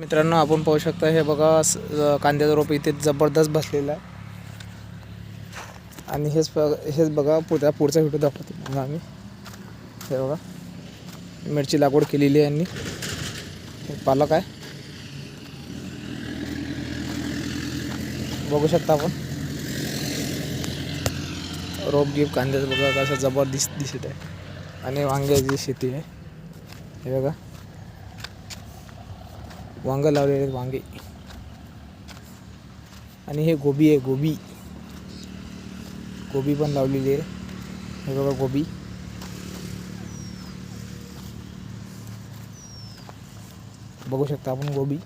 मित्रांनो आपण पाहू शकता हे बघा कांद्याचं रोप इथे जबरदस्त बसलेलं आहे. आणि हेच हेच बघा पुढचा पुढचा व्हिडिओ दाखवतो आम्ही. हे बघा मिरची लागवड केलेली आहे यांनी. हे पालक आहे. बघू शकता आपण. रोप गिप कांद्याचं बघा कसं जबरदस्त दिसत आहे. आणि वांग्याची शेती आहे. हे बघा. वांगं लावलेले आहेत वांगे. आणि हे गोबी आहे गोबी. गोबी पण लावलेली आहे. हे बघा गोबी. बघू शकता आपण गोबी.